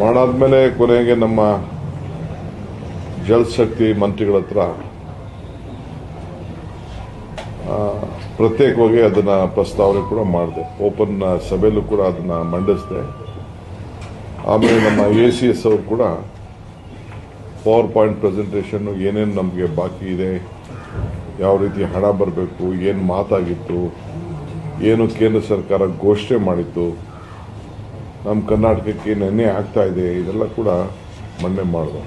ಮಾಡಾದ್ಮೇಲೆ ಕೊನೆಗೆ ನಮ್ಮ ಜಲಶಕ್ತಿ ಮಂತ್ರಿಗಳ ಹತ್ರ ಪ್ರತ್ಯೇಕವಾಗಿ ಅದನ್ನ ಪ್ರಸ್ತಾವನೆ ಕೂಡ ಮಾಡಿದೆ. ಓಪನ್ ಸಭೆಯಲ್ಲೂ ಕೂಡ ಅದನ್ನ ಮಂಡಿಸಿದೆ. ಆಮೇಲೆ ನಮ್ಮ ಎ ಸಿ ಎಸ್ ಅವರು ಕೂಡ ಪವರ್ ಪಾಯಿಂಟ್ ಪ್ರೆಸೆಂಟೇಷನ್ ಏನೇನು ನಮಗೆ ಬಾಕಿ ಇದೆ, ಯಾವ ರೀತಿ ಹಣ ಬರಬೇಕು, ಏನು ಮಾತಾಗಿತ್ತು, ಏನು ಕೇಂದ್ರ ಸರ್ಕಾರ ಘೋಷಣೆ ಮಾಡಿತ್ತು ನಮ್ಮ ಕರ್ನಾಟಕಕ್ಕೆ ನೆನ್ನೆ ಆಗ್ತಾ ಇದೆ. ಇದೆಲ್ಲ ಕೂಡ ಮನ್ನೆ ಮಾಡಿದ್ರು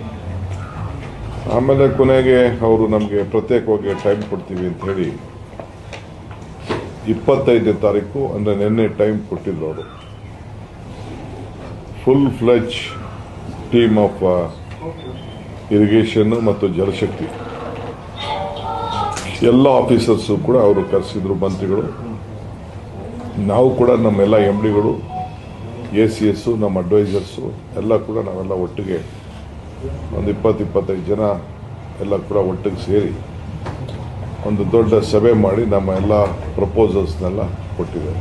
ಆಮೇಲೆ ಕೊನೆಗೆ ಅವರು ನಮಗೆ ಪ್ರತ್ಯೇಕವಾಗಿ ಟೈಮ್ ಕೊಡ್ತೀವಿ ಅಂತ ಹೇಳಿ ಇಪ್ಪತ್ತೈದನೇ ತಾರೀಕು ಅಂದರೆ ನಿನ್ನೆ ಟೈಮ್ ಕೊಟ್ಟಿದ್ರು ಅವರು. Full fledged team of irrigation ಮತ್ತು ಜಲಶಕ್ತಿ ಎಲ್ಲ ಆಫೀಸರ್ಸು ಕೂಡ ಅವರು ಕರೆಸಿದ್ರು, ಮಂತ್ರಿಗಳು. ನಾವು ಕೂಡ ನಮ್ಮೆಲ್ಲ ಎಂ ಡಿಗಳು ಎ ಸಿ ಎಸ್ಸು, ನಮ್ಮ ಅಡ್ವೈಸರ್ಸು, ಎಲ್ಲ ಕೂಡ ನಾವೆಲ್ಲ ಒಟ್ಟಿಗೆ ಒಂದು ಇಪ್ಪತ್ತು ಇಪ್ಪತ್ತೈದು ಜನ ಎಲ್ಲ ಕೂಡ ಒಟ್ಟಿಗೆ ಸೇರಿ ಒಂದು ದೊಡ್ಡ ಸಭೆ ಮಾಡಿ ನಮ್ಮ ಎಲ್ಲ ಪ್ರಪೋಸಲ್ಸ್ನೆಲ್ಲ ಕೊಟ್ಟಿದೆ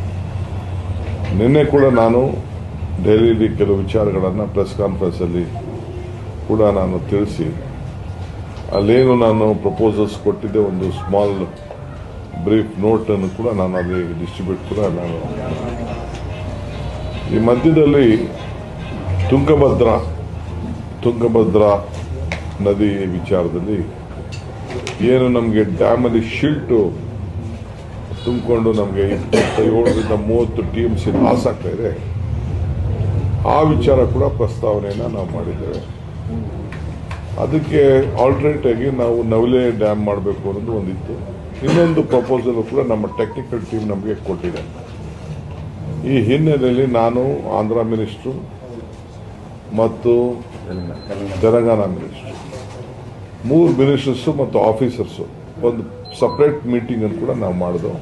ನಿನ್ನೆ ಕೂಡ ನಾನು ದೆಹಲಿಯಲ್ಲಿ ಕೆಲವು ವಿಚಾರಗಳನ್ನು ಪ್ರೆಸ್ ಕಾನ್ಫರೆನ್ಸಲ್ಲಿ ಕೂಡ ನಾನು ತಿಳಿಸಿ, ಅಲ್ಲೇನು ನಾನು ಪ್ರಪೋಸಲ್ಸ್ ಕೊಟ್ಟಿದ್ದೆ, ಒಂದು ಸ್ಮಾಲ್ ಬ್ರೀಫ್ ನೋಟನ್ನು ಕೂಡ ನಾನು ಅಲ್ಲಿ ಡಿಸ್ಟ್ರಿಬ್ಯೂಟ್ ಕೂಡ ನಾನು ಈ ಮಧ್ಯದಲ್ಲಿ ತುಂಗಭದ್ರಾ ತುಂಗಭದ್ರಾ ನದಿ ವಿಚಾರದಲ್ಲಿ ಏನು ನಮಗೆ ಡ್ಯಾಮಲ್ಲಿ ಶಿಲ್ಟು ತುಂಬಿಕೊಂಡು ನಮಗೆ ಇಪ್ಪತ್ತೇಳರಿಂದ ಮೂವತ್ತು ಟಿ ಎಂ ಸಿ ಲಾಸ್ ಆಗ್ತಾ ಇದೆ. ಆ ವಿಚಾರ ಕೂಡ ಪ್ರಸ್ತಾವನೆಯನ್ನು ನಾವು ಮಾಡಿದ್ದೇವೆ. ಅದಕ್ಕೆ ಆಲ್ಟರ್ನೇಟ್ ಆಗಿ ನಾವು ನವಲೆ ಡ್ಯಾಮ್ ಮಾಡಬೇಕು ಅನ್ನೋದು ಒಂದಿತ್ತು. ಇನ್ನೊಂದು ಪ್ರಪೋಸಲ್ ಕೂಡ ನಮ್ಮ ಟೆಕ್ನಿಕಲ್ ಟೀಮ್ ನಮಗೆ ಕೊಟ್ಟಿದೆ ಈ ಹಿನ್ನೆಲೆಯಲ್ಲಿ ನಾನು ಆಂಧ್ರ ಮಿನಿಸ್ಟ್ರು ಮತ್ತು ತೆಲಂಗಾಣ ಮಿನಿಸ್ಟ್ರು. ಮೂರು ಮಿನಿಸ್ಟರ್ಸು ಮತ್ತು ಆಫೀಸರ್ಸು. ಒಂದು ಸಪ್ರೇಟ್ ಮೀಟಿಂಗ್ ಅನ್ನು ಕೂಡ ನಾವು ಮಾಡಿದೆವು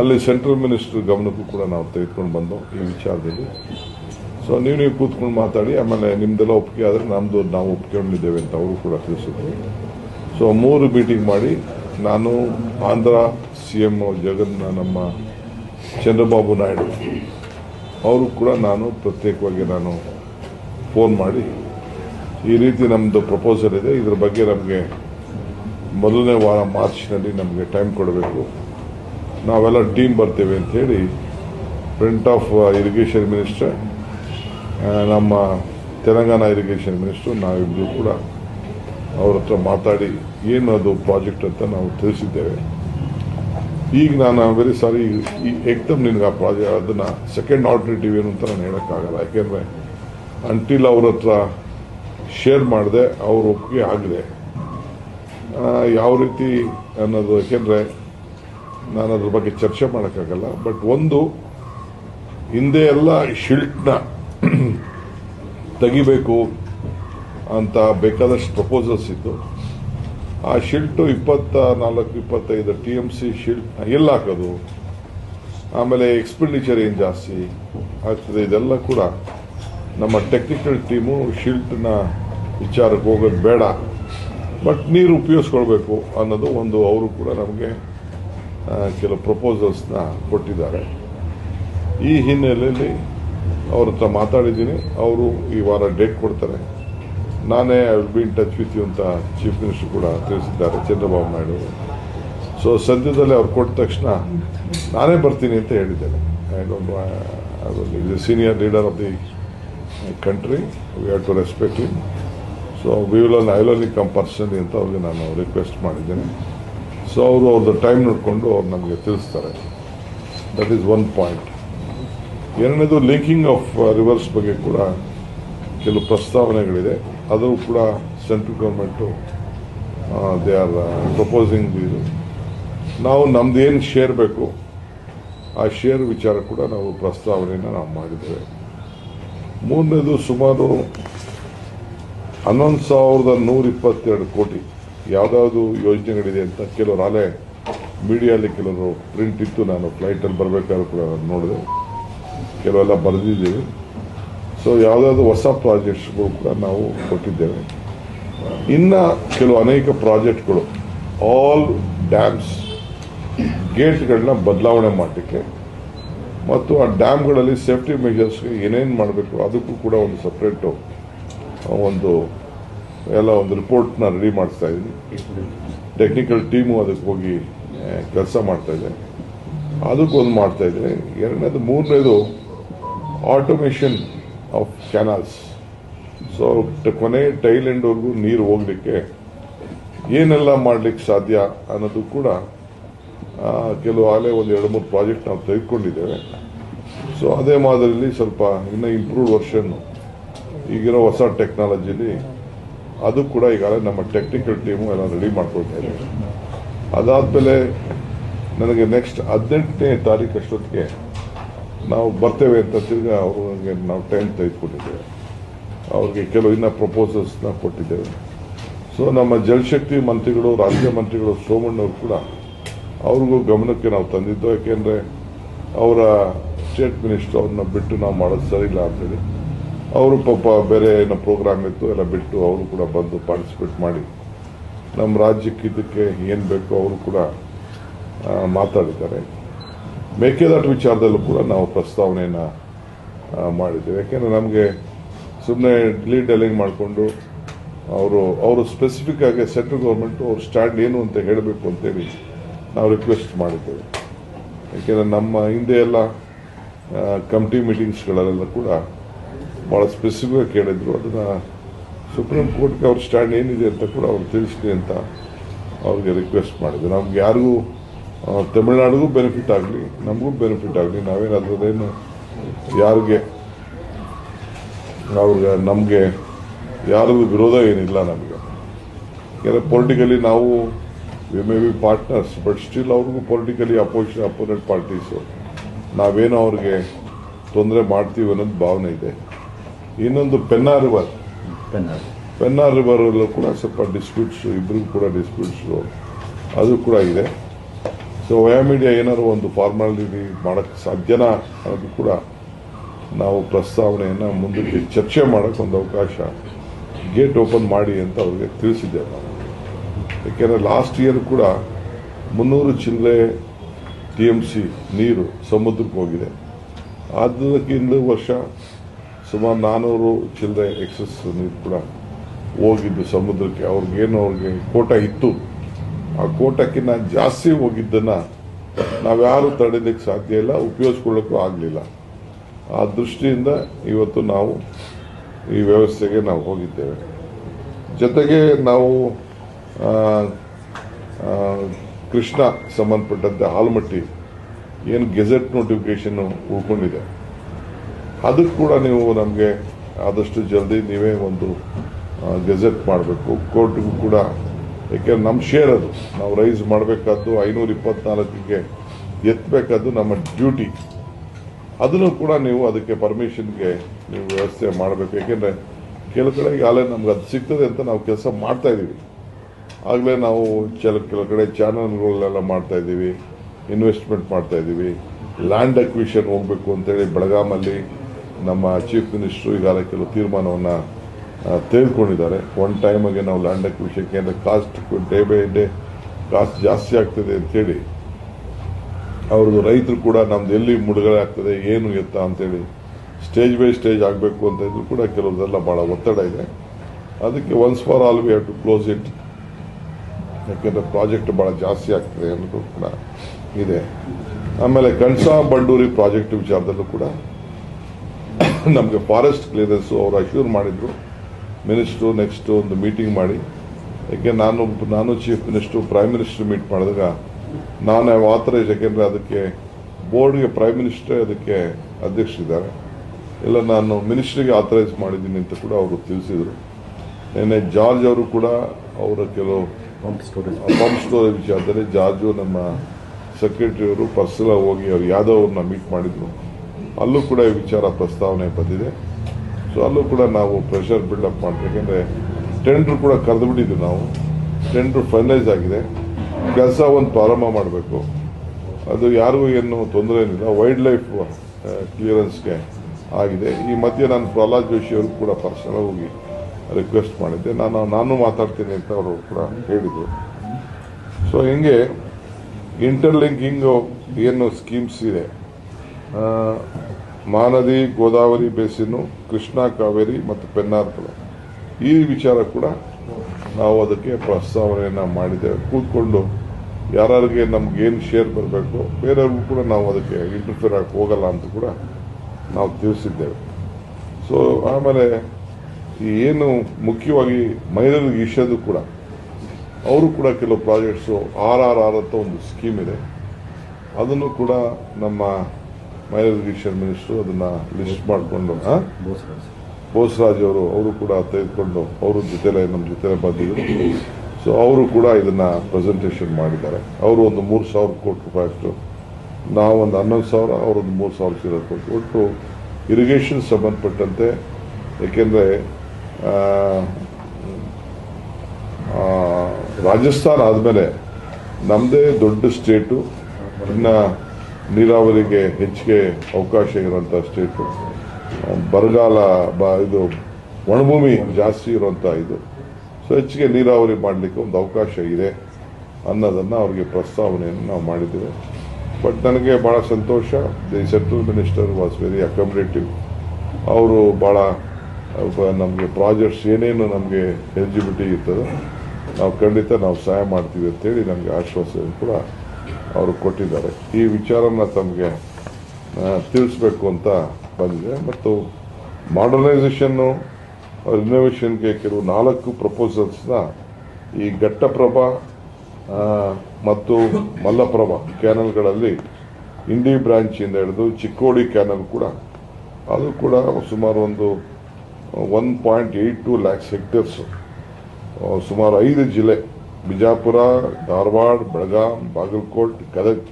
ಅಲ್ಲಿ ಸೆಂಟ್ರಲ್ ಮಿನಿಸ್ಟರ್ ಗಮನಕ್ಕೂ ಕೂಡ ನಾವು ತೆಗೆದುಕೊಂಡು ಬಂದು ಈ ವಿಚಾರದಲ್ಲಿ. ಸೊ ನೀವು ನೀವು ಕೂತ್ಕೊಂಡು ಮಾತಾಡಿ, ಆಮೇಲೆ ನಿಮ್ದೆಲ್ಲ ಒಪ್ಪಿಗೆ ಆದರೆ ನಮ್ಮದು ನಾವು ಒಪ್ಕೊಂಡಿದ್ದೇವೆ ಅಂತ ಅವರು ಕೂಡ ತಿಳಿಸಿದ್ರು. ಸೊ ಮೂರು ಮೀಟಿಂಗ್ ಮಾಡಿ, ನಾನು ಆಂಧ್ರ ಸಿ ಎಂ ಜಗನ್ನ ನಮ್ಮ ಚಂದ್ರಬಾಬು ನಾಯ್ಡು. ಅವರು ಕೂಡ ನಾನು ಪ್ರತ್ಯೇಕವಾಗಿ ನಾನು ಫೋನ್ ಮಾಡಿ, ಈ ರೀತಿ ನಮ್ಮದು ಪ್ರಪೋಸಲ್ ಇದೆ, ಇದ್ರ ಬಗ್ಗೆ ನಮಗೆ ಮೊದಲನೇ ವಾರ ಮಾರ್ಚ್ನಲ್ಲಿ ನಮಗೆ ಟೈಮ್ ಕೊಡಬೇಕು. ನಾವೆಲ್ಲ ಟೀಮ್ ಬರ್ತೇವೆ ಅಂತ ಹೇಳಿ ಫ್ರಂಟ್ ಆಫ್ ಇರಿಗೇಷನ್ ಮಿನಿಸ್ಟರ್ ನಮ್ಮ ತೆಲಂಗಾಣ ಇರಿಗೇಷನ್ ಮಿನಿಸ್ಟ್ರು ನಾವಿಬ್ಬರು ಕೂಡ ಅವ್ರ ಹತ್ರ ಮಾತಾಡಿ, ಏನು ಅದು ಪ್ರಾಜೆಕ್ಟ್ ಅಂತ ನಾವು ತಿಳಿಸಿದ್ದೇವೆ. ಈಗ ನಾನು ವೆರಿ ಸಾರಿ ಈ ಏಕ್ದಮ್ ನಿನಗೆ ಆ ಪ್ರಾಜೆಕ್ಟ್ ಅದನ್ನ ಸೆಕೆಂಡ್ ಆಲ್ಟರ್ನೇಟಿವ್ ಏನು ಅಂತ ನಾನು ಹೇಳೋಕ್ಕಾಗಲ್ಲ. ಯಾಕೆಂದರೆ ಅಂಟಿಲ್ ಅವ್ರ ಹತ್ರ ಶೇರ್ ಮಾಡಿದೆ, ಅವ್ರ ಒಪ್ಪಿಗೆ ಆಗಿದೆ. ಯಾವ ರೀತಿ ಅನ್ನೋದು, ಯಾಕೆಂದರೆ ನಾನು ಅದ್ರ ಬಗ್ಗೆ ಚರ್ಚೆ ಮಾಡೋಕ್ಕಾಗಲ್ಲ. ಬಟ್ ಒಂದು, ಹಿಂದೆ ಎಲ್ಲ ಶಿಲ್ಟ್ನ ತೆಗಿಬೇಕು ಅಂತ ಬೇಕಾದಷ್ಟು ಪ್ರಪೋಸಲ್ಸ್ ಇತ್ತು. ಆ ಶಿಲ್ಟು ಇಪ್ಪತ್ತ ನಾಲ್ಕು, ಇಪ್ಪತ್ತೈದು ಟಿ ಎಂ ಸಿ ಶಿಲ್ಟ್ ಎಲ್ಲಿ ಹಾಕೋದು? ಆಮೇಲೆ ಎಕ್ಸ್ಪೆಂಡಿಚರ್ ಏನು ಜಾಸ್ತಿ ಆಗ್ತದೆ? ಇದೆಲ್ಲ ಕೂಡ ನಮ್ಮ ಟೆಕ್ನಿಕಲ್ ಟೀಮು ಶಿಲ್ಟ್ನ ವಿಚಾರಕ್ಕೆ ಹೋಗೋದು ಬೇಡ. ಬಟ್ ನೀರು ಉಪಯೋಗಿಸ್ಕೊಳ್ಬೇಕು ಅನ್ನೋದು ಒಂದು ಅವರು ಕೂಡ ನಮಗೆ ಕೆಲವು ಪ್ರಪೋಸಲ್ಸ್ನ ಕೊಟ್ಟಿದ್ದಾರೆ. ಈ ಹಿನ್ನೆಲೆಯಲ್ಲಿ ಅವ್ರ ಹತ್ರ ಮಾತಾಡಿದ್ದೀನಿ. ಅವರು ಈ ವಾರ ಡೇಟ್ ಕೊಡ್ತಾರೆ. ನಾನೇ I be in touch with you ಅಂತ ಚೀಫ್ ಮಿನಿಸ್ಟರ್ ಕೂಡ ತಿಳಿಸಿದ್ದಾರೆ, ಚಂದ್ರಬಾಬು ನಾಯ್ಡು. ಸೊ ಸದ್ಯದಲ್ಲೇ ಅವ್ರು ಕೊಟ್ಟ ತಕ್ಷಣ ನಾನೇ ಬರ್ತೀನಿ ಅಂತ ಹೇಳಿದ್ದೇನೆ I senior leader of the country we have to respect him so will I will only come personally ಅಂತ ಅವ್ರಿಗೆ ನಾನು ರಿಕ್ವೆಸ್ಟ್ ಮಾಡಿದ್ದೇನೆ. ಸೊ ಅವರು ಅವ್ರದ್ದು ಟೈಮ್ ನೋಡಿಕೊಂಡು ಅವ್ರು ನಮಗೆ ತಿಳಿಸ್ತಾರೆ. ದಟ್ ಈಸ್ ಒನ್ ಪಾಯಿಂಟ್ ಎರಡನೇದು ಲಿಂಕಿಂಗ್ ಆಫ್ ರಿವರ್ಸ್ ಬಗ್ಗೆ ಕೂಡ ಕೆಲವು ಪ್ರಸ್ತಾವನೆಗಳಿದೆ. ಅದು ಕೂಡ central government they are proposing ಇದು. ನಾವು ನಮ್ದು ಏನು ಶೇರ್ ಬೇಕು, ಆ ಶೇರ್ ವಿಚಾರ ಕೂಡ ನಾವು ಪ್ರಸ್ತಾವನೆಯನ್ನು ನಾವು ಮಾಡಿದ್ದೇವೆ. ಮೂರನೇದು ಸುಮಾರು ಹನ್ನೊಂದು ಸಾವಿರದ ನೂರ ಇಪ್ಪತ್ತೆರಡು ಕೋಟಿ ಯಾವುದಾದ್ರು ಯೋಜನೆಗಳಿದೆ ಅಂತ ಕೆಲವರು ಅಲೆ ಮೀಡಿಯಲ್ಲಿ ಕೆಲವರು ಪ್ರಿಂಟ್ ಇತ್ತು ನಾನು ಫ್ಲೈಟಲ್ಲಿ ಬರಬೇಕಾದ್ರೂ ಕೂಡ ನೋಡಿದೆ. ಕೆಲವೆಲ್ಲ ಬರೆದಿದ್ದೀವಿ. ಸೊ ಯಾವುದಾದ್ರು ಹೊಸ ಪ್ರಾಜೆಕ್ಟ್ಸ್ಗಳು ಕೂಡ ನಾವು ಕೊಟ್ಟಿದ್ದೇವೆ. ಇನ್ನು ಕೆಲವು ಅನೇಕ ಪ್ರಾಜೆಕ್ಟ್ಗಳು ಆಲ್ ಡ್ಯಾಮ್ಸ್ ಗೇಟ್ಗಳನ್ನ ಬದಲಾವಣೆ ಮಾಡಲಿಕ್ಕೆ ಮತ್ತು ಆ ಡ್ಯಾಮ್ಗಳಲ್ಲಿ ಸೇಫ್ಟಿ ಮೆಷರ್ಸ್ಗೆ ಏನೇನು ಮಾಡಬೇಕು ಅದಕ್ಕೂ ಕೂಡ ಒಂದು ಸಪ್ರೇಟು ಒಂದು ಎಲ್ಲ ಒಂದು ರಿಪೋರ್ಟ್ನ ರೆಡಿ ಮಾಡಿಸ್ತಾ ಇದ್ದೀನಿ. ಟೆಕ್ನಿಕಲ್ ಟೀಮು ಅದಕ್ಕೆ ಹೋಗಿ ಕೆಲಸ ಮಾಡ್ತಾ ಇದೆ. ಅದಕ್ಕೊಂದು ಮಾಡ್ತಾ ಇದೆ ಎರಡನೇದು, ಮೂರನೇದು ಆಟೋಮೇಷನ್ ಆಫ್ ಕ್ಯಾನಲ್ಸ್ ಸೊ ಕೊನೆ ಟೈಲ್ ಎಂಡ್ವರೆಗೂ ನೀರು ಹೋಗ್ಲಿಕ್ಕೆ ಏನೆಲ್ಲ ಮಾಡ್ಲಿಕ್ಕೆ ಸಾಧ್ಯ ಅನ್ನೋದು ಕೂಡ ಕೆಲವು ಆಗಲೇ ಒಂದು ಎರಡು ಮೂರು ಪ್ರಾಜೆಕ್ಟ್ ನಾವು ತೆಗೆದುಕೊಂಡಿದ್ದೇವೆ. ಸೊ ಅದೇ ಮಾದರಿಯಲ್ಲಿ ಸ್ವಲ್ಪ ಇನ್ನು ಇಂಪ್ರೂವ್ಡ್ ವರ್ಷನ್ನು ಈಗಿರೋ ಹೊಸ ಟೆಕ್ನಾಲಜಿಲಿ ಅದು ಕೂಡ ಈಗಾಗಲೇ ನಮ್ಮ ಟೆಕ್ನಿಕಲ್ ಟೀಮು ಎಲ್ಲ ರೆಡಿ ಮಾಡ್ಕೊಳ್ತಾ ಅದಾದ ಅದಾದಮೇಲೆ ನನಗೆ ನೆಕ್ಸ್ಟ್ ಹದಿನೆಂಟನೇ ತಾರೀಕು ಅಷ್ಟೊತ್ತಿಗೆ ನಾವು ಬರ್ತೇವೆ ಅಂತ ತಿರ್ಗಿ ಅವ್ರಿಗೆ ನಾವು ಟೈಮ್ ತೆಗೆದುಕೊಟ್ಟಿದ್ದೇವೆ. ಅವ್ರಿಗೆ ಕೆಲವು ಇನ್ನೂ ಪ್ರಪೋಸಲ್ಸ್ನ ಕೊಟ್ಟಿದ್ದೇವೆ. ಸೊ ನಮ್ಮ ಜಲಶಕ್ತಿ ಮಂತ್ರಿಗಳು, ರಾಜ್ಯ ಮಂತ್ರಿಗಳು ಸೋಮಣ್ಣವರು ಕೂಡ ಅವ್ರಿಗೂ ಗಮನಕ್ಕೆ ನಾವು ತಂದಿದ್ದು. ಯಾಕೆಂದರೆ ಅವರ ಸ್ಟೇಟ್ ಮಿನಿಸ್ಟರ್ ಅವ್ರನ್ನ ಬಿಟ್ಟು ನಾವು ಮಾಡೋದು ಸರಿ ಇಲ್ಲ ಅಂತೇಳಿ ಅವರು ಪಾಪ ಬೇರೆ ಏನೋ ಪ್ರೋಗ್ರಾಮ್ ಇತ್ತು, ಎಲ್ಲ ಬಿಟ್ಟು ಅವರು ಕೂಡ ಬಂದು ಪಾರ್ಟಿಸಿಪೇಟ್ ಮಾಡಿ ನಮ್ಮ ರಾಜ್ಯಕ್ಕೆ ಇದಕ್ಕೆ ಏನು ಬೇಕೋ ಅವರು ಕೂಡ ಮಾತಾಡಿದ್ದಾರೆ. ಮೇಕೆದಾಟು ವಿಚಾರದಲ್ಲೂ ಕೂಡ ನಾವು ಪ್ರಸ್ತಾವನೆಯನ್ನು ಮಾಡಿದ್ದೇವೆ. ಯಾಕೆಂದರೆ ನಮಗೆ ಸುಮ್ಮನೆ ಡಿಲೀಟ್ ಡೆಲಿಂಗ್ ಮಾಡಿಕೊಂಡು ಅವರು ಅವರು ಸ್ಪೆಸಿಫಿಕ್ ಆಗಿ ಸೆಂಟ್ರಲ್ ಗೌರ್ಮೆಂಟು ಅವ್ರ ಸ್ಟ್ಯಾಂಡ್ ಏನು ಅಂತ ಹೇಳಬೇಕು ಅಂತೇಳಿ ನಾವು ರಿಕ್ವೆಸ್ಟ್ ಮಾಡಿದ್ದೇವೆ. ಯಾಕೆಂದರೆ ನಮ್ಮ ಹಿಂದೆ ಎಲ್ಲ ಕಮಿಟಿ ಮೀಟಿಂಗ್ಸ್ಗಳಲ್ಲೆಲ್ಲ ಕೂಡ ಭಾಳ ಸ್ಪೆಸಿಫಿಕ್ ಕೇಳಿದ್ರು. ಅದನ್ನು ಸುಪ್ರೀಂ ಕೋರ್ಟ್ಗೆ ಅವ್ರ ಸ್ಟ್ಯಾಂಡ್ ಏನಿದೆ ಅಂತ ಕೂಡ ಅವ್ರು ತಿಳಿಸ್ಲಿ ಅಂತ ಅವ್ರಿಗೆ ರಿಕ್ವೆಸ್ಟ್ ಮಾಡಿದ್ರು ನಮ್ಗೆ ಯಾರಿಗೂ ತಮಿಳ್ನಾಡಿಗೂ ಬೆನಿಫಿಟ್ ಆಗಲಿ ನಮಗೂ ಬೆನಿಫಿಟ್ ಆಗಲಿ ನಾವೇನು ಅದ್ರದ್ದೇನು ಯಾರಿಗೆ ಅವ್ರಿಗೆ ನಮಗೆ ಯಾರಿಗೂ ವಿರೋಧ ಏನಿಲ್ಲ ನಮಗೆ. ಯಾಕಂದರೆ ಪೊಲಿಟಿಕಲಿ ನಾವು we may be partners but still ಅವ್ರಿಗೂ ಪೊಲಿಟಿಕಲಿ ಅಪೋಸಿಷನ್ ಅಪೋನೆಂಟ್ ಪಾರ್ಟೀಸು ನಾವೇನೋ ಅವ್ರಿಗೆ ತೊಂದರೆ ಮಾಡ್ತೀವಿ ಅನ್ನೋದು ಭಾವನೆ ಇದೆ. ಇನ್ನೊಂದು ಪೆನ್ನಾ ರಿವರ್ ಪೆನ್ನಾ ರಿವರಲ್ಲೂ ಕೂಡ ಸ್ವಲ್ಪ ಡಿಸ್ಪ್ಯೂಟ್ಸು ಇಬ್ಬರಿಗೂ ಕೂಡ ಡಿಸ್ಪ್ಯೂಟ್ಸು ಅದು ಕೂಡ ಇದೆ. ಸೊ ವಯಾ ಮೀಡಿಯಾ ಏನಾದ್ರು ಒಂದು ಫಾರ್ಮಾಲಿಟಿ ಮಾಡೋಕ್ಕೆ ಸಾಧ್ಯನಾ ಅನ್ನೋದು ಕೂಡ ನಾವು ಪ್ರಸ್ತಾವನೆಯನ್ನು ಮುಂದಕ್ಕೆ ಚರ್ಚೆ ಮಾಡೋಕ್ಕೆ ಒಂದು ಅವಕಾಶ ಗೇಟ್ ಓಪನ್ ಮಾಡಿ ಅಂತ ಅವ್ರಿಗೆ ತಿಳಿಸಿದ್ದೆ ನಾವು. ಯಾಕೆಂದರೆ ಲಾಸ್ಟ್ ಇಯರ್ ಕೂಡ ಮುನ್ನೂರು ಚಿಲ್ಲರೆ ಟಿ ಎಂ ಸಿ ನೀರು ಸಮುದ್ರಕ್ಕೆ ಹೋಗಿದೆ. ಅದಕ್ಕಿಂತ ವರ್ಷ ಸುಮಾರು ನಾನ್ನೂರು ಚಿಲ್ಲರೆ ಎಕ್ಸಸ್ ನೀರು ಕೂಡ ಹೋಗಿದ್ದು ಸಮುದ್ರಕ್ಕೆ. ಅವ್ರಿಗೇನು ಅವ್ರಿಗೆ ಕೋಟ ಇತ್ತು. ಆ ಕೋಟಕ್ಕಿಂತ ಜಾಸ್ತಿ ಹೋಗಿದ್ದನ್ನು ನಾವ್ಯಾರು ತಡೆಯಲಿಕ್ಕೆ ಸಾಧ್ಯ ಇಲ್ಲ, ಉಪಯೋಗಿಸ್ಕೊಳ್ಳೋಕ್ಕೂ ಆಗಲಿಲ್ಲ. ಆ ದೃಷ್ಟಿಯಿಂದ ಇವತ್ತು ನಾವು ಈ ವ್ಯವಸ್ಥೆಗೆ ನಾವು ಹೋಗಿದ್ದೇವೆ. ಜೊತೆಗೆ ನಾವು ಕೃಷ್ಣ ಸಂಬಂಧಪಟ್ಟಂತೆ ಹಾಲ್ಮಟ್ಟಿ ಏನು ಗೆಜೆಟ್ ನೋಟಿಫಿಕೇಶನ್ ಉಳ್ಕೊಂಡಿದೆ. ಅದಕ್ಕೆ ಕೂಡ ನೀವು ನಮಗೆ ಆದಷ್ಟು ಜಲ್ದಿ ನೀವೇ ಒಂದು ಗೆಜೆಟ್ ಮಾಡಬೇಕು. ಕೋರ್ಟ್ಗೂ ಕೂಡ ಯಾಕೆಂದ್ರೆ ನಮ್ಮ ಶೇರ್ ಅದು? ನಾವು ರೈಸ್ ಮಾಡಬೇಕಾದ್ದು ಐನೂರ ಇಪ್ಪತ್ನಾಲ್ಕಿಗೆ ಎತ್ತಬೇಕಾದ್ದು ನಮ್ಮ ಡ್ಯೂಟಿ ಅದನ್ನು ಕೂಡ ನೀವು ಅದಕ್ಕೆ ಪರ್ಮಿಷನ್ಗೆ ನೀವು ವ್ಯವಸ್ಥೆ ಮಾಡಬೇಕು. ಯಾಕೆಂದರೆ ಕೆಲವು ಕಡೆ ಈಗಾಗಲೇ ನಮ್ಗೆ ಅದು ಸಿಗ್ತದೆ ಅಂತ ನಾವು ಕೆಲಸ ಮಾಡ್ತಾ ಇದ್ದೀವಿ. ಆಗಲೇ ನಾವು ಕೆಲ ಕೆಲವು ಕಡೆ ಚಾನಲ್ಗಳೆಲ್ಲ ಮಾಡ್ತಾ ಇದ್ದೀವಿ ಇನ್ವೆಸ್ಟ್ಮೆಂಟ್ ಮಾಡ್ತಾ ಇದ್ದೀವಿ. ಲ್ಯಾಂಡ್ ಅಕ್ವಿಷನ್ ಹೋಗಬೇಕು ಅಂತೇಳಿ ಬೆಳಗಾಮಲ್ಲಿ ನಮ್ಮ ಚೀಫ್ ಮಿನಿಸ್ಟ್ರು ಈಗಾಗಲೇ ಕೆಲವು ತೀರ್ಮಾನವನ್ನು ತೆಗೆದುಕೊಂಡಿದ್ದಾರೆ ಒನ್ ಟೈಮಗೆ ನಾವು ಲ್ಯಾಂಡ್ ಅಕ್ವಿಷನ್ಗೆ ಅಂದರೆ cost day by day cost ಜಾಸ್ತಿ ಆಗ್ತದೆ ಅಂತೇಳಿ ಅವ್ರದ್ದು ರೈತರು ಕೂಡ ನಮ್ದು ಎಲ್ಲಿ ಮುಳುಗಡೆ ಆಗ್ತದೆ, ಏನು ಎತ್ತ ಅಂತೇಳಿ ಸ್ಟೇಜ್ ಬೈ ಸ್ಟೇಜ್ ಆಗಬೇಕು ಅಂತ ಇದ್ರು ಕೂಡ ಕೆಲವ್ರದೆಲ್ಲ ಭಾಳ ಒತ್ತಡ ಇದೆ. ಅದಕ್ಕೆ once for all we have to close it ಯಾಕೆಂದರೆ ಪ್ರಾಜೆಕ್ಟ್ ಭಾಳ ಜಾಸ್ತಿ ಆಗ್ತದೆ ಅನ್ನೋದು ಕೂಡ ಇದೆ. ಆಮೇಲೆ ಕಣ್ಸಾ ಬಂಡೂರಿ ಪ್ರಾಜೆಕ್ಟ್ ವಿಚಾರದಲ್ಲೂ ಕೂಡ ನಮಗೆ ಫಾರೆಸ್ಟ್ ಕ್ಲಿಯರೆನ್ಸು ಅವರು ಅಶ್ಯೂರ್ ಮಾಡಿದ್ರು. ಮಿನಿಸ್ಟ್ರು ನೆಕ್ಸ್ಟ್ ಒಂದು ಮೀಟಿಂಗ್ ಮಾಡಿ. ಯಾಕೆ ನಾನು ನಾನು chief minister prime minister meet ಮಾಡಿದಾಗ ನಾನು ಆಥರೈಸ್ ಯಾಕೆಂದರೆ ಅದಕ್ಕೆ ಬೋರ್ಡ್ಗೆ ಪ್ರೈಮ್ ಮಿನಿಸ್ಟರ್ ಅದಕ್ಕೆ ಅಧ್ಯಕ್ಷರಿದ್ದಾರೆ ಇಲ್ಲ ನಾನು ಮಿನಿಸ್ಟ್ರಿಗೆ ಆಥರೈಸ್ ಮಾಡಿದ್ದೀನಿ ಅಂತ ಕೂಡ ಅವರು ತಿಳಿಸಿದರು. ನಿನ್ನೆ ಜಾರ್ಜ್ ಅವರು ಕೂಡ ಅವರ ಕೆಲವು ಪಂಪ್ ಸ್ಟೋರೇಜ್ ಪಂಪ್ ಸ್ಟೋರೇಜ್ ವಿಚಾರದಲ್ಲಿ ಜಾರ್ಜು ನಮ್ಮ ಸೆಕ್ರೆಟರಿಯವರು ಪರ್ಸನಲ್ ಹೋಗಿ ಅವ್ರು ಯಾದವ್ ಅವ್ರನ್ನ ಮೀಟ್ ಮಾಡಿದ್ರು. ಅಲ್ಲೂ ಕೂಡ ಈ ವಿಚಾರ ಪ್ರಸ್ತಾವನೆ ಬಂದಿದೆ. ಸೊ ಅಲ್ಲೂ ಕೂಡ ನಾವು ಪ್ರೆಷರ್ ಬಿಲ್ಡಪ್ ಮಾಡ್ತೀವಿ ಯಾಕೆಂದರೆ ಟೆಂಡ್ರ್ ಕೂಡ ಕರೆದು ಬಿಟ್ಟಿದ್ವಿ ನಾವು. ಟೆಂಡ್ರ್ ಫೈನಲೈಸ್ ಆಗಿದೆ. ಕೆಲಸ ಒಂದು ಪ್ರಾರಂಭ ಮಾಡಬೇಕು. ಅದು ಯಾರಿಗೂ ಏನು ತೊಂದರೆ ಏನಿಲ್ಲ. ವೈಲ್ಡ್ ಲೈಫ್ ಕ್ಲಿಯರೆನ್ಸ್ಗೆ ಆಗಿದೆ. ಈ ಮಧ್ಯೆ ನಾನು ಪ್ರಹ್ಲಾದ್ ಜೋಶಿ ಅವರು ಕೂಡ ಪರ್ಸನಲ್ ಹೋಗಿ ರಿಕ್ವೆಸ್ಟ್ ಮಾಡಿದ್ದೆ. ನಾನು ನಾನು ಮಾತಾಡ್ತೀನಿ ಅಂತ ಅವರು ಕೂಡ ಹೇಳಿದರು. ಸೊ ಹಿಂಗೆ ಇಂಟರ್ಲಿಂಕಿಂಗು ಏನು ಸ್ಕೀಮ್ಸ್ ಇದೆ. ಆ, ಮಹಾನದಿ ಗೋದಾವರಿ ಬೇಸಿನ್ನು ಕೃಷ್ಣ ಕಾವೇರಿ ಮತ್ತು ಪೆನ್ನಾರ್ಪುರ. ಈ ವಿಚಾರ ಕೂಡ ನಾವು ಅದಕ್ಕೆ ಪ್ರಸ್ತಾವನೆಯನ್ನು ಮಾಡಿದ್ದೇವೆ. ಕೂತ್ಕೊಂಡು ಯಾರಿಗೆ ನಮ್ಗೇನು ಶೇರ್ ಬರಬೇಕು ಬೇರೆಯವ್ರಿಗೂ ಕೂಡ ನಾವು ಅದಕ್ಕೆ ಇಂಟರ್ಫಿಯರ್ ಆಗಿ ಹೋಗಲ್ಲ ಅಂತ ಕೂಡ ನಾವು ತಿಳಿಸಿದ್ದೇವೆ. ಸೊ ಆಮೇಲೆ ಏನು ಮುಖ್ಯವಾಗಿ ಮಹಿಳೆಯರಿಗೆ ಇಷ್ಟದು ಕೂಡ ಅವರು ಕೂಡ ಕೆಲವು ಪ್ರಾಜೆಕ್ಟ್ಸು ಆರ್ ಆರ್ ಆರ್ ಅಂತ ಒಂದು ಸ್ಕೀಮ್ ಇದೆ. ಅದನ್ನು ಕೂಡ ನಮ್ಮ ಇರಿಗೇಷನ್ ಮಿನಿಸ್ಟ್ರು ಅದನ್ನ ಲಿಸ್ಟ್ ಮಾಡಿಕೊಂಡು ಬೋಸ್ರಾಜ್ ಅವರು ಅವರು ಕೂಡ ತೆಗೆದುಕೊಂಡು ಅವ್ರ ಜೊತೆಲೆ ನಮ್ಮ ಜೊತೆಲೇ ಬಂದಿದ್ರು. ಸೊ ಅವರು ಕೂಡ ಇದನ್ನ ಪ್ರೆಸೆಂಟೇಷನ್ ಮಾಡಿದ್ದಾರೆ. ಅವರು ಒಂದು ಮೂರು ಸಾವಿರ ಕೋಟಿ ರೂಪಾಯಿ ಅಷ್ಟು. ನಾವೊಂದು ಹನ್ನೊಂದು ಸಾವಿರ ಅವರೊಂದು ಮೂರು ಸಾವಿರ ಸೀರೆ ಕೊಟ್ಟು ಒಟ್ಟು ಇರಿಗೇಷನ್ ಸಂಬಂಧಪಟ್ಟಂತೆ ಏಕೆಂದರೆ ರಾಜಸ್ಥಾನ ಆದಮೇಲೆ ನಮ್ಮದೇ ದೊಡ್ಡ ಸ್ಟೇಟು ಇನ್ನು ನೀರಾವರಿಗೆ ಹೆಚ್ಚಿಗೆ ಅವಕಾಶ ಇರುವಂಥ ಸ್ಟೇಟು ಬರಗಾಲ ಇದು ಒಣಭೂಮಿ ಜಾಸ್ತಿ ಇರುವಂಥ ಇದು. ಸೊ ಹೆಚ್ಚಿಗೆ ನೀರಾವರಿ ಮಾಡಲಿಕ್ಕೆ ಒಂದು ಅವಕಾಶ ಇದೆ ಅನ್ನೋದನ್ನು ಅವ್ರಿಗೆ ಪ್ರಸ್ತಾವನೆಯನ್ನು ನಾವು ಮಾಡಿದ್ದೇವೆ. ಬಟ್ ನನಗೆ ಭಾಳ ಸಂತೋಷ the central minister was very accommodative ಅವರು ಭಾಳ ನಮಗೆ ಪ್ರಾಜೆಕ್ಟ್ಸ್ ಏನೇನು ನಮಗೆ ಎಲಿಜಿಬಿಲಿಟಿ ಇರ್ತದೆ, ನಾವು ಖಂಡಿತ ನಾವು ಸಹಾಯ ಮಾಡ್ತೀವಿ ಅಂತೇಳಿ ನಮಗೆ ಆಶ್ವಾಸನೆ ಕೂಡ ಅವರು ಕೊಟ್ಟಿದ್ದಾರೆ. ಈ ವಿಚಾರನ ತಮಗೆ ತಿಳಿಸ್ಬೇಕು ಅಂತ ಬಂದಿದೆ. ಮತ್ತು ಮಾಡರ್ನೈಸೇಷನ್ನು, ರಿನೋವೇಷನ್ಗೆ ಕೆಲವು ನಾಲ್ಕು ಪ್ರಪೋಸಲ್ಸ್ನ ಈ ಘಟ್ಟಪ್ರಭಾ ಮತ್ತು ಮಲ್ಲಪ್ರಭಾ ಕ್ಯಾನಲ್ಗಳಲ್ಲಿ ಇಂಡಿ ಬ್ರಾಂಚಿಂದ ಹಿಡಿದು ಚಿಕ್ಕೋಡಿ ಕ್ಯಾನಲ್ ಕೂಡ, ಅದು ಕೂಡ ಸುಮಾರು ಒಂದು one point eight two lakhs hectares ಸುಮಾರು ಐದು ಜಿಲ್ಲೆ ಬಿಜಾಪುರ, ಧಾರವಾಡ, ಬೆಳಗಾಂ, ಬಾಗಲಕೋಟೆ, ಗದಗ್,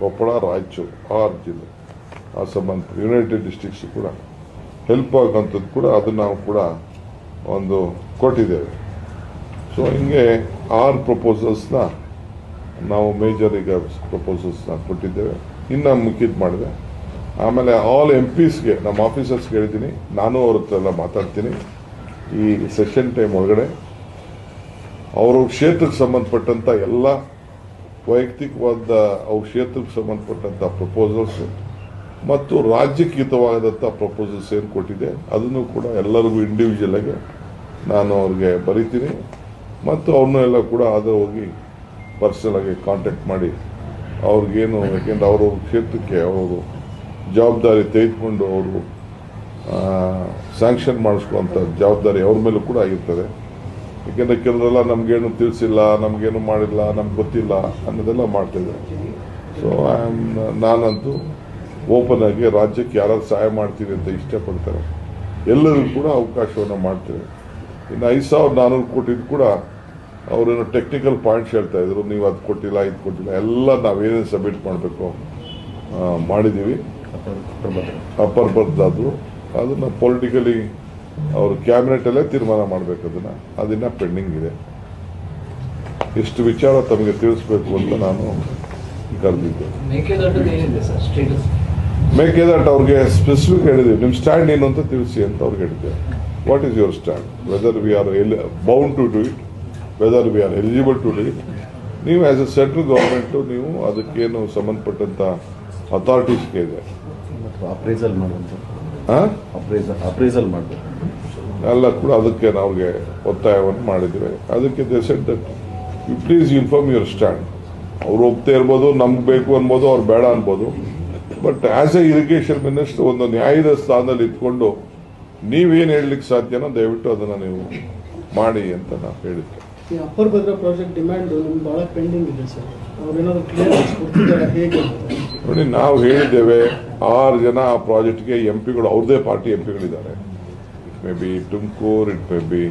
ಕೊಪ್ಪಳ, ರಾಯಚೂರು, ಆರು ಜಿಲ್ಲೆ. ಆ ಸಂಬಂಧ ಯುನೈಟೆಡ್ ಡಿಸ್ಟಿಕ್ಸ್ ಕೂಡ ಹೆಲ್ಪ್ ಆಗುವಂಥದ್ದು ಕೂಡ ಅದು ನಾವು ಕೂಡ ಒಂದು ಕೊಟ್ಟಿದ್ದೇವೆ. ಸೊ ಹಿಂಗೆ ಆರು ಪ್ರಪೋಸಲ್ಸ್ನ ನಾವು ಮೇಜರ್ ಈಗ ಪ್ರಪೋಸಲ್ಸ್ನ ಕೊಟ್ಟಿದ್ದೇವೆ. ಇನ್ನು ಮುಖ್ಯದ ಮಾಡಿದೆ. ಆಮೇಲೆ ಆಲ್ ಎಂ ಪಿಸ್ಗೆ ನಮ್ಮ ಆಫೀಸರ್ಸ್ಗೆ ಹೇಳ್ತೀನಿ ನಾನು ಅವ್ರ ಹತ್ರ ಎಲ್ಲ ಮಾತಾಡ್ತೀನಿ. ಈ ಸೆಷನ್ ಟೈಮ್ ಒಳಗಡೆ ಅವರು ಕ್ಷೇತ್ರಕ್ಕೆ ಸಂಬಂಧಪಟ್ಟಂತ ಎಲ್ಲ ವೈಯಕ್ತಿಕವಾದ ಅವ್ರ ಕ್ಷೇತ್ರಕ್ಕೆ ಸಂಬಂಧಪಟ್ಟಂತ ಪ್ರಪೋಸಲ್ಸ್ ಮತ್ತು ರಾಜ್ಯಕ್ಕೆ ಹಿತವಾದಂಥ ಪ್ರಪೋಸಲ್ಸ್ ಏನು ಕೊಟ್ಟಿದೆ, ಅದನ್ನು ಕೂಡ ಎಲ್ಲರಿಗೂ ಇಂಡಿವಿಜುವಲ್ ಆಗಿ ನಾನು ಅವ್ರಿಗೆ ಬರಿತೀನಿ. ಮತ್ತು ಅವ್ರನ್ನೆಲ್ಲ ಕೂಡ ಅದು ಹೋಗಿ ಪರ್ಸನಲ್ ಆಗಿ ಕಾಂಟ್ಯಾಕ್ಟ್ ಮಾಡಿ, ಅವ್ರಿಗೇನು ಯಾಕೆಂದ್ರೆ ಅವರು ಕ್ಷೇತ್ರಕ್ಕೆ ಅವರು ಜವಾಬ್ದಾರಿ ತೆಗೆದುಕೊಂಡು ಅವರು ಸ್ಯಾಂಕ್ಷನ್ ಮಾಡಿಸ್ಕೊಂತ ಜವಾಬ್ದಾರಿ ಅವ್ರ ಮೇಲೂ ಕೂಡ ಆಗಿರ್ತದೆ. ಯಾಕೆಂದ್ರೆ ಕೆಲವರೆಲ್ಲ ನಮ್ಗೇನು ತಿಳಿಸಿಲ್ಲ ನಮ್ಗೇನು ಮಾಡಿಲ್ಲ ನಮ್ಗೆ ಗೊತ್ತಿಲ್ಲ ಅನ್ನೋದೆಲ್ಲ ಮಾಡ್ತಿದ್ದಾರೆ ಸೊ ಐ ಆಮ್ ನಾನಂತೂ ಓಪನ್ ಆಗಿ ರಾಜ್ಯಕ್ಕೆ ಯಾರಾದ್ರು ಸಹಾಯ ಮಾಡ್ತೀನಿ ಅಂತ ಇಷ್ಟಪಡ್ತಾರೆ. ಎಲ್ಲರಿಗೂ ಕೂಡ ಅವಕಾಶವನ್ನು ಮಾಡ್ತೇವೆ ಇನ್ನು ಐದು ಸಾವಿರದ ನಾನ್ನೂರು ಕೋಟಿದು ಕೂಡ ಅವರೇನು ಟೆಕ್ನಿಕಲ್ ಪಾಯಿಂಟ್ಸ್ ಹೇಳ್ತಾ ಇದ್ರು. ನೀವು ಅದು ಕೊಟ್ಟಿಲ್ಲ ಇದು ಕೊಟ್ಟಿಲ್ಲ ಎಲ್ಲ ನಾವೇನೇನು ಸಬ್ಮಿಟ್ ಮಾಡಬೇಕು ಮಾಡಿದ್ದೀವಿ ಅಪರ್ ಬರ್ದಾದ್ರು ಅದನ್ನು ಪೊಲಿಟಿಕಲಿ ಅವರು ಕ್ಯಾಬಿನೆಟಲ್ಲೇ ತೀರ್ಮಾನ ಮಾಡಬೇಕು ಅದನ್ನ ಅದನ್ನ ಪೆಂಡಿಂಗ್ ಇದೆ. ಇಷ್ಟು ವಿಚಾರ ತಮಗೆ ತಿಳಿಸ್ಬೇಕು ಅಂತ ನಾನು ಕರೆದಿದ್ದೆ. ಮೇಕೆದಾಟು ಅವ್ರಿಗೆ ಸ್ಪೆಸಿಫಿಕ್ ಹೇಳಿದ್ವಿ. ನಿಮ್ಮ ಸ್ಟ್ಯಾಂಡ್ ಏನು ಅಂತ ತಿಳಿಸಿ ಅಂತ ಅವ್ರಿಗೆ ಹೇಳಿದ್ದೆ. What is your stand whether we are all bound to do it whether we are eligible to do it ನೀವು ಆಸ್ ಎ ಸೆಂಟ್ರಲ್ ಗೌರ್ಮೆಂಟು ನೀವು ಅದಕ್ಕೇನು ಸಂಬಂಧಪಟ್ಟಂತ ಅಥಾರಿಟೀಸ್ಗೆ ಇದೆ. ಅಪ್ರೈಸಲ್ ಮಾಡುವಂತ ಹಾಂ ಅಪ್ರೈಸಲ್ ಅಪ್ರೈಸಲ್ ಮಾಡಬೇಕು. ಎಲ್ಲ ಕೂಡ ಅದಕ್ಕೆ ನಮಗೆ ಒತ್ತಾಯವನ್ನು ಮಾಡಿದ್ವಿ. ಅದಕ್ಕೆ they set that you please inform your stand ಅವ್ರು ಹೋಗ್ತಾ ಇರ್ಬೋದು ನಮ್ಗೆ ಬೇಕು ಅನ್ಬೋದು ಅವ್ರು ಬೇಡ ಅನ್ಬೋದು. But as a irrigation minister ಒಂದು ನ್ಯಾಯದ ಸ್ಥಾನದಲ್ಲಿ ಇಟ್ಕೊಂಡು ನೀವೇನು ಹೇಳಲಿಕ್ಕೆ ಸಾಧ್ಯನೋ ದಯವಿಟ್ಟು ಅದನ್ನು ನೀವು ಮಾಡಿ ಅಂತ ನಾವು ಹೇಳಿದ್ದೆ. ಅಪ್ಪರ್ ಭದ್ರಾ ಪ್ರಾಜೆಕ್ಟ್ ಡಿಮ್ಯಾಂಡ್ ಬಹಳ ಪೆಂಡಿಂಗ್ ಇದೆ ಸರ್. ಅವ್ರೇನಾದ್ರು ಕ್ಲಿಯರೆನ್ಸ್ ಕೊಡ್ತಿದ್ದಾರೆ ಹೇಗೆ ನೋಡಿ ನಾವು ಹೇಳಿದ್ದೇವೆ ಆರು ಜನ ಆ ಪ್ರಾಜೆಕ್ಟ್ಗೆ ಎಂ ಪಿಗಳು ಅವ್ರದೇ party M ಪಿಗಳಿದ್ದಾರೆ may be Tumakuru it may be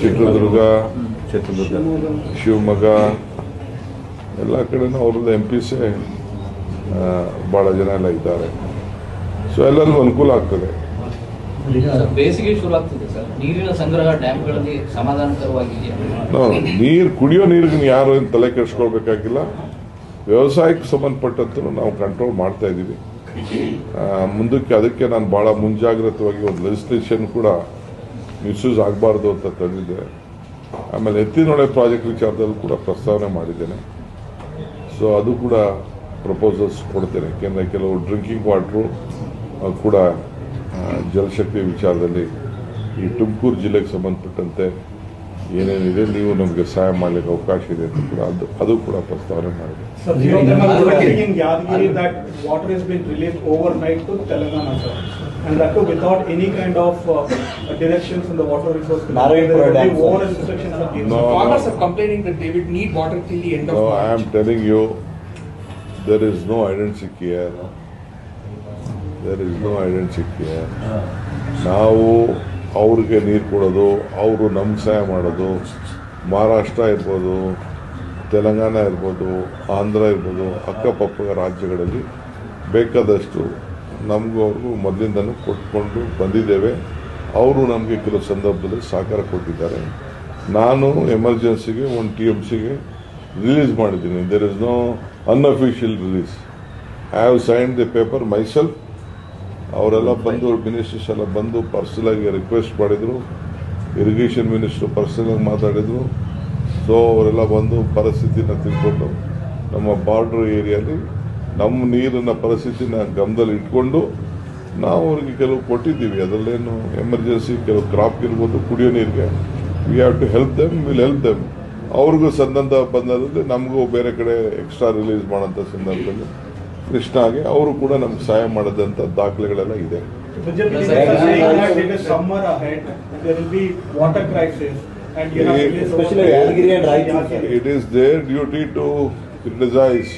Chitradurga Chitradurga Shivamogga ಎಲ್ಲ ಕಡೆನೂ ಅವ್ರದ್ದು ಎಂ ಸೆ ಭಾಳ ಜನ ಎಲ್ಲ ಇದ್ದಾರೆ. ಸೊ ಎಲ್ಲರಿಗೂ ಅನುಕೂಲ ಆಗ್ತದೆ. ಬೇಸಿಗೆ ಶುರು ಆಗ್ತಿದೆ ಸರ್. ನೀರಿನ ಸಂಗ್ರಹ ಡ್ಯಾಮ್ಗಳಲ್ಲಿ ಸಮಾಧಾನಕರವಾಗಿದೆಯಾ ನೀರು ಕುಡಿಯೋ ನೀರಿಗೆ ಯಾರು ಏನ್ ತಲೆ ಕೆಡಿಸ್ಕೊಳ್ಬೇಕಾಗಿಲ್ಲ. ವ್ಯವಸಾಯಕ್ಕೆ ಸಂಬಂಧಪಟ್ಟಂತೂ ನಾವು ಕಂಟ್ರೋಲ್ ಮಾಡ್ತಾ ಇದ್ದೀವಿ. ಮುಂದಕ್ಕೆ ಅದಕ್ಕೆ ನಾನು ಭಾಳ ಮುಂಜಾಗ್ರತವಾಗಿ ಒಂದು ಲೆಜಿಸ್ಲೇಷನ್ ಕೂಡ ಮಿಸ್ಯೂಸ್ ಆಗಬಾರ್ದು ಅಂತ ತಂದಿದ್ದೆ. ಆಮೇಲೆ ಎತ್ತಿನೊಳೆ ಪ್ರಾಜೆಕ್ಟ್ ವಿಚಾರದಲ್ಲೂ ಕೂಡ ಪ್ರಸ್ತಾವನೆ ಮಾಡಿದ್ದೇನೆ. ಸೊ ಅದು ಕೂಡ ಪ್ರಪೋಸಲ್ಸ್ ಕೊಡ್ತೇನೆ. ಯಾಕೆಂದರೆ ಕೆಲವು ಡ್ರಿಂಕಿಂಗ್ ವಾಟ್ರು ಕೂಡ ಜಲಶಕ್ತಿ ವಿಚಾರದಲ್ಲಿ ಈ ತುಮಕೂರು ಜಿಲ್ಲೆಗೆ ಸಂಬಂಧಪಟ್ಟಂತೆ ಏನೇನಿದೆ ನೀವು ನಮಗೆ ಸಹಾಯ ಮಾಡಲಿಕ್ಕೆ ಅವಕಾಶ ಇದೆ ಅಂತ ಕೂಡ ಅದು ಅದು ಕೂಡ ಪ್ರಸ್ತಾವನೆ ಮಾಡಿದೆ So few of them are reporting in Yadgiri that water has been released overnight to Telangana. And that too without any kind of uh, directions from the water resource. Narayanpura There Dam, will be sir. over instructions are given. No. Farmers are complaining that they need water till the end of I am telling you, there is no identity here. There is no identity here. ನಾವು ಅವ್ರಿಗೆ ನೀರು ಕೊಡೋದು, ಅವರು ನಮ್ಗೆ ಸಹಾಯ ಮಾಡೋದು, ಮಹಾರಾಷ್ಟ್ರ ಇರ್ಬೋದು, ತೆಲಂಗಾಣ ಇರ್ಬೋದು, ಆಂಧ್ರ ಇರ್ಬೋದು, ಅಕ್ಕಪಕ್ಕ ರಾಜ್ಯಗಳಲ್ಲಿ ಬೇಕಾದಷ್ಟು ನಮಗೂ ಅವ್ರಿಗೂ ಮೊದಲಿಂದನೂ ಕೊಟ್ಕೊಂಡು ಬಂದಿದ್ದೇವೆ. ಅವರು ನಮಗೆ ಕೆಲವು ಸಂದರ್ಭದಲ್ಲಿ ಸಹಕಾರ ಕೊಟ್ಟಿದ್ದಾರೆ. ನಾನು ಎಮರ್ಜೆನ್ಸಿಗೆ, ಒಂದು ಟಿ ಎಂ ಸಿಗೆ ರಿಲೀಸ್ ಮಾಡಿದ್ದೀನಿ. There is no unofficial release I have sign the paper myself ಅವರೆಲ್ಲ ಬಂದು ಮಿನಿಸ್ಟರ್ಸ್ ಎಲ್ಲ ಬಂದು ಪರ್ಸನಲ್ ಆಗಿ ರಿಕ್ವೆಸ್ಟ್ ಮಾಡಿದ್ರು. ಇರಿಗೇಷನ್ ಮಿನಿಸ್ಟರ್ ಪರ್ಸನಲ್ ಆಗಿ ಮಾತಾಡಿದ್ರು. ಸೊ ಅವರೆಲ್ಲ ಬಂದು ಪರಿಸ್ಥಿತಿನ ತಿಳ್ಕೊಂಡು, ನಮ್ಮ ಬಾರ್ಡರ್ ಏರಿಯಲ್ಲಿ ನಮ್ಮ ನೀರಿನ ಪರಿಸ್ಥಿತಿನ ಗಮನದಲ್ಲಿ ಇಟ್ಕೊಂಡು, ನಾವು ಅವ್ರಿಗೆ ಕೆಲವು ಕೊಟ್ಟಿದ್ದೀವಿ. ಅದರಲ್ಲೇನು ಎಮರ್ಜೆನ್ಸಿ ಕೆಲವು ಕ್ರಾಪ್ ಇರ್ಬೋದು, ಕುಡಿಯೋ ನೀರಿಗೆ. We have to help them will help them ಅವ್ರಿಗೂ ಸಂದರ್ಭ ಬಂದದಲ್ಲಿ ನಮಗೂ ಬೇರೆ ಕಡೆ ಎಕ್ಸ್ಟ್ರಾ ರಿಲೀಸ್ ಮಾಡೋಂಥ ಸಂದರ್ಭದಲ್ಲಿ. ಕೃಷ್ಣಾಗೆ ಅವರು ಕೂಡ ನಮ್ಗೆ ಸಹಾಯ ಮಾಡದಂತ ದಾಖಲೆಗಳೆಲ್ಲ ಇದೆ. It is their duty to criticise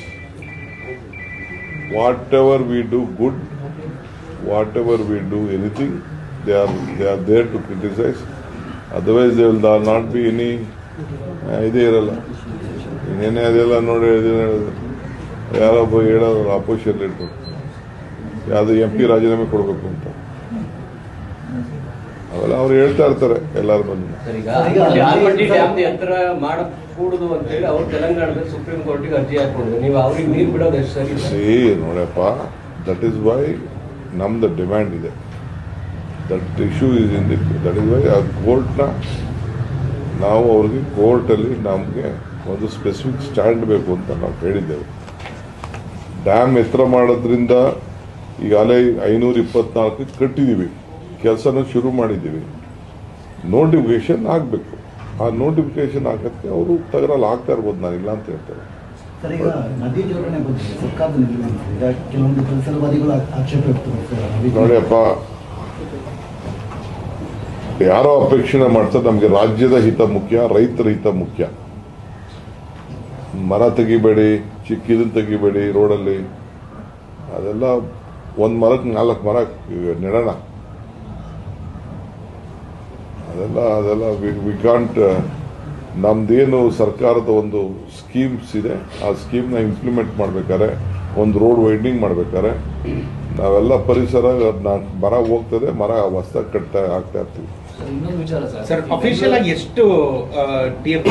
whatever we do good whatever we do anything they are they are there to criticise otherwise they will not be any ಇದೇ ಇರಲ್ಲ. ಇನ್ನೇನೇ ಅದೆಲ್ಲ ನೋಡಿ ಹೇಳಿದ್ರು ಯಾರೊಬ್ಬ ಹೇಳೋರು ಅಪೋಸಿಷನ್ ಲೀಡರ್ ಯಾವುದು ಎಂ ಪಿ ರಾಜೀನಾಮೆ ಕೊಡಬೇಕು ಅಂತ. ಅವೆಲ್ಲ ಅವ್ರು ಹೇಳ್ತಾ ಇರ್ತಾರೆ ಎಲ್ಲಾರು ಬಂದು. ನೋಡಪ್ಪ ದಟ್ ಈಸ್ ವೈ ನಮ್ದು ಡಿಮ್ಯಾಂಡ್ ಇದೆ. That issue is in that is why ಆ ಕೋರ್ಟ್ನ ನಾವು ಅವ್ರಿಗೆ ಕೋರ್ಟಲ್ಲಿ ನಮಗೆ ಒಂದು ಸ್ಪೆಸಿಫಿಕ್ ಸ್ಟ್ಯಾಂಡ್ ಬೇಕು ಅಂತ ನಾವು ಹೇಳಿದ್ದೆವು ಡ್ಯಾಮ್ ಎತ್ತರ ಮಾಡೋದ್ರಿಂದ ಈಗಾಗಲೇ ಐನೂರ ಇಪ್ಪತ್ನಾಲ್ಕು ಕಟ್ಟಿದ್ದೀವಿ ಕೆಲಸನ ಶುರು ಮಾಡಿದ್ದೀವಿ. ನೋಟಿಫಿಕೇಶನ್ ಆಗಬೇಕು. ಆ ನೋಟಿಫಿಕೇಶನ್ ಹಾಕೋಕ್ಕೆ ಅವರು ತಗರಲ್ಲಿ ಆಗ್ತಾ ಇರ್ಬೋದು ನಾನು ಇಲ್ಲ ಅಂತ ಹೇಳ್ತಾರೆ. ನೋಡಿಯಪ್ಪ ಯಾರೋ ಅಪೇಕ್ಷಣೆ ಮಾಡ್ತಾರೆ ನಮಗೆ ರಾಜ್ಯದ ಹಿತ ಮುಖ್ಯ ರೈತರ ಹಿತ ಮುಖ್ಯ. ಮರ ತೆಗಿಬೇಡಿ, ಚಿಕ್ಕಿದನ್ ತೆಗಿಬೇಡಿ ರೋಡಲ್ಲಿ. ಅದೆಲ್ಲ ಒಂದು ಮರಕ್ಕೆ ನಾಲ್ಕು ಮರ ನೆಡೋಣ. ಅದೆಲ್ಲ ಅದೆಲ್ಲ ವಿ ಕಾಂಟ್ ನಮ್ದೇನು ಸರ್ಕಾರದ ಒಂದು ಸ್ಕೀಮ್ಸ್ ಇದೆ, ಆ ಸ್ಕೀಮ್ನ ಇಂಪ್ಲಿಮೆಂಟ್ ಮಾಡ್ಬೇಕಾರೆ ಒಂದು ರೋಡ್ ವೈಡ್ನಿಂಗ್ ಮಾಡ್ಬೇಕಾದ್ರೆ, ನಾವೆಲ್ಲ ಪರಿಸರ ಮರ ಹೋಗ್ತದೆ, ಮರ ಹೊಸ್ದಾಗಿ ಕಟ್ತಾ ಆಗ್ತಾ ಇರ್ತೀವಿ. ಇನ್ನೊಂದು ವಿಚಾರ ಸರ್. ಸರ್ ಅಫಿಷಿಯಲ್ ಆಗಿ ಎಷ್ಟು ಟಿ ಎಫ್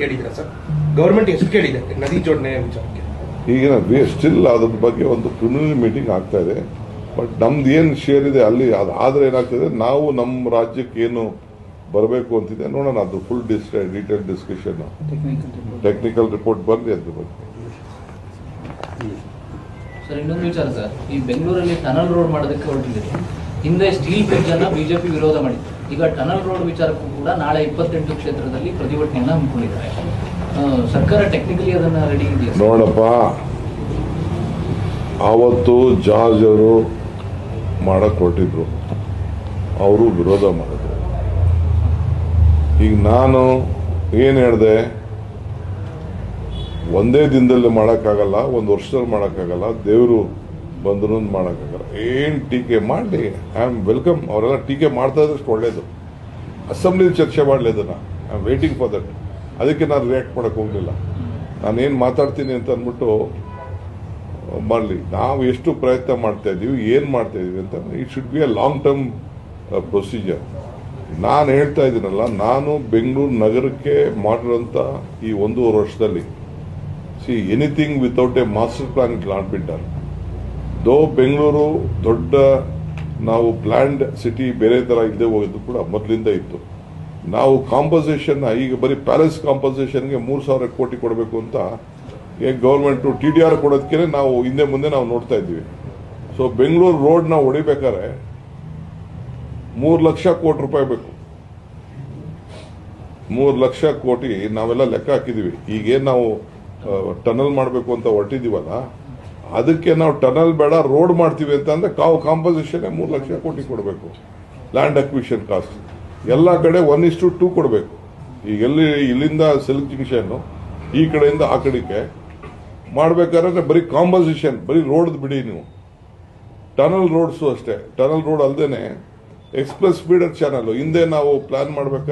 ಕೇಳಿದ್ರ ಸರ್? ಗೌರ್ಮೆಂಟ್ ಎಷ್ಟು ಕೇಳಿದೆ? ನದಿ ಜೋಡಣೆ ವಿಚಾರಕ್ಕೆ. ಈಗಿನ ವಿ ಸ್ಟಿಲ್ ಅದ್ರ ಬಗ್ಗೆ ಒಂದು ಕ್ರಿಮಿನಲ್ ಮೀಟಿಂಗ್ ಆಗ್ತಾ ಇದೆ. ಬಟ್ ನಮ್ದು ಏನು ಶೇರ್ ಇದೆ ಅಲ್ಲಿ ಅದು ಆದರೆ ಏನಾಗ್ತದೆ? ನಾವು ನಮ್ಮ ರಾಜ್ಯಕ್ಕೆ ಏನು ಬರಬೇಕು ಅಂತಿದೆ ನೋಡೋಣ ಅದು ಫುಲ್ ಡಿಸ್ ಡೀಟೇಲ್ ಡಿಸ್ಕಷನ್ ಟೆಕ್ನಿಕಲ್ ರಿಪೋರ್ಟ್ ಬರಲಿ ಅದ್ರ ಬಗ್ಗೆ. ಸರ್ ಇನ್ನೊಂದು ವಿಚಾರ ಸರ್. ಈ ಬೆಂಗಳೂರಲ್ಲಿ ಟನಲ್ ರೋಡ್ ಮಾಡೋದಕ್ಕೆ ಹೊರಟಿದೆ ಹಿಂದೆ ಸ್ಟೀಲ್ ಬ್ರಿಡ್ಜ್ ಅನ್ನ ಬಿಜೆಪಿ ವಿರೋಧ ಮಾಡಿತ್ತು ಈಗ ಟನಲ್ ರೋಡ್ ವಿಚಾರಕ್ಕೂ ಕೂಡ ನಾಳೆ ಇಪ್ಪತ್ತೆಂಟು ಕ್ಷೇತ್ರದಲ್ಲಿ ಪ್ರತಿಭಟನೆಯನ್ನ ಹಮ್ಮಿಕೊಂಡಿದ್ದಾರೆ. ಸರ್ಕಾರ ಟೆಕ್ನಿಕಲಿ ಅದನ್ನ ರೆಡಿ ನೋಡಪ್ಪ, ಆವತ್ತು ಜಾರ್ಜ್ ಅವರು ಮಾಡಕ್ ಹೊರಟಿದ್ರು ಅವರು ವಿರೋಧ ಮಾಡಿದ್ರು. ಈಗ ನಾನು ಏನು ಹೇಳಿದೆ? ಒಂದೇ ದಿನದಲ್ಲಿ ಮಾಡೋಕ್ಕಾಗಲ್ಲ, ಒಂದು ವರ್ಷದಲ್ಲಿ ಮಾಡೋಕ್ಕಾಗಲ್ಲ, ದೇವರು ಬಂದ್ರು ಮಾಡೋಕ್ಕಾಗಲ್ಲ. ಏನು ಟೀಕೆ ಮಾಡಲಿ? ಐ ಆಮ್ ವೆಲ್ಕಮ್ ಅವರೆಲ್ಲ ಟೀಕೆ ಮಾಡ್ತಾ ಇದ್ದಷ್ಟು ಒಳ್ಳೇದು. ಅಸೆಂಬ್ಲಿ ಚರ್ಚೆ ಮಾಡಲಿ ಅದನ್ನು. I am waiting for that ಅದಕ್ಕೆ ನಾನು ರಿಯಾಕ್ಟ್ ಮಾಡೋಕ್ಕೆ ಹೋಗಲಿಲ್ಲ. ನಾನೇನು ಮಾತಾಡ್ತೀನಿ ಅಂತ ಅಂದ್ಬಿಟ್ಟು ಮಾಡಲಿ. ನಾವು ಎಷ್ಟು ಪ್ರಯತ್ನ ಮಾಡ್ತಾ ಇದ್ದೀವಿ ಏನು ಮಾಡ್ತಾ ಇದ್ದೀವಿ ಅಂತ it should be a long term procedure ನಾನು ಹೇಳ್ತಾ ಇದ್ದೀನಲ್ಲ ನಾನು ಬೆಂಗಳೂರು ನಗರಕ್ಕೆ ಮಾಡಿರೋಂಥ ಈ ಒಂದೂವರೆ ವರ್ಷದಲ್ಲಿ see anything without a master plan it not though Bengaluru ದೊಡ್ಡ, ನಾವು ಪ್ಲ್ಯಾಂಡ್ ಸಿಟಿ ಬೇರೆ ಥರ ಇಲ್ಲದೆ ಹೋಗಿದ್ದು ಕೂಡ ಮೊದಲಿಂದ ಇತ್ತು. ನಾವು ಕಾಂಪನ್ಸೇಷನ್ ಈಗ ಬರೀ ಪ್ಯಾಲೇಸ್ ಕಾಂಪನ್ಸೇಷನ್ಗೆ ಮೂರು ಸಾವಿರ ಕೋಟಿ ಕೊಡಬೇಕು ಅಂತ ಗೌರ್ಮೆಂಟು ಟಿ ಡಿ ಆರ್ ಕೊಡೋದಕ್ಕೆ ನಾವು ಹಿಂದೆ ಮುಂದೆ ನಾವು ನೋಡ್ತಾ ಇದ್ದೀವಿ. ಸೊ ಬೆಂಗಳೂರು ರೋಡ್ನ ಹೊಡಿಬೇಕಾದ್ರೆ ಮೂರು ಲಕ್ಷ ಕೋಟಿ ರೂಪಾಯಿ ಬೇಕು. ಮೂರು ಲಕ್ಷ ಕೋಟಿ ನಾವೆಲ್ಲ ಲೆಕ್ಕ ಹಾಕಿದ್ದೀವಿ. ಈಗೇನು ನಾವು ಟನಲ್ ಮಾಡಬೇಕು ಅಂತ ಹೊರಟಿದೀವಲ್ಲ ಅದಕ್ಕೆ ನಾವು ಟನಲ್ ಬೇಡ, ರೋಡ್ ಮಾಡ್ತೀವಿ ಅಂತ ಅಂದ್ರೆ ಕಾವು ಕಾಂಪೋಸಿಷನ್ ಮೂರು ಲಕ್ಷ ಕೋಟಿ ಕೊಡಬೇಕು. ಲ್ಯಾಂಡ್ ಅಕ್ವಿಷನ್ ಕಾಸ್ಟ್ ಎಲ್ಲ ಕಡೆ ಒನ್ ಇಸ್ ಟು ಟೂ ಕೊಡಬೇಕು. ಈಗ ಎಲ್ಲಿ, ಇಲ್ಲಿಂದ ಸಿಲ್ಕ್ ಜಂಕ್ಷನ್ ಈ ಕಡೆಯಿಂದ ಆ ಕಡೆಗೆ ಮಾಡಬೇಕಾದ್ರೆ ಬರೀ ಕಾಂಪೋಸಿಷನ್ ಬರೀ ರೋಡ್ ಬಿಡಿ ನೀವು. ಟನಲ್ ರೋಡ್ಸು ಅಷ್ಟೇ. ಟನಲ್ ರೋಡ್ ಅಲ್ಲದೆ ಎಕ್ಸ್ಪ್ರೆಸ್ ಸ್ಪೀಡರ್ ಚಾನಲ್ ಹಿಂದೆ ನಾವು ಪ್ಲಾನ್ ಮಾಡ್ಬೇಕಾದ್ರೆ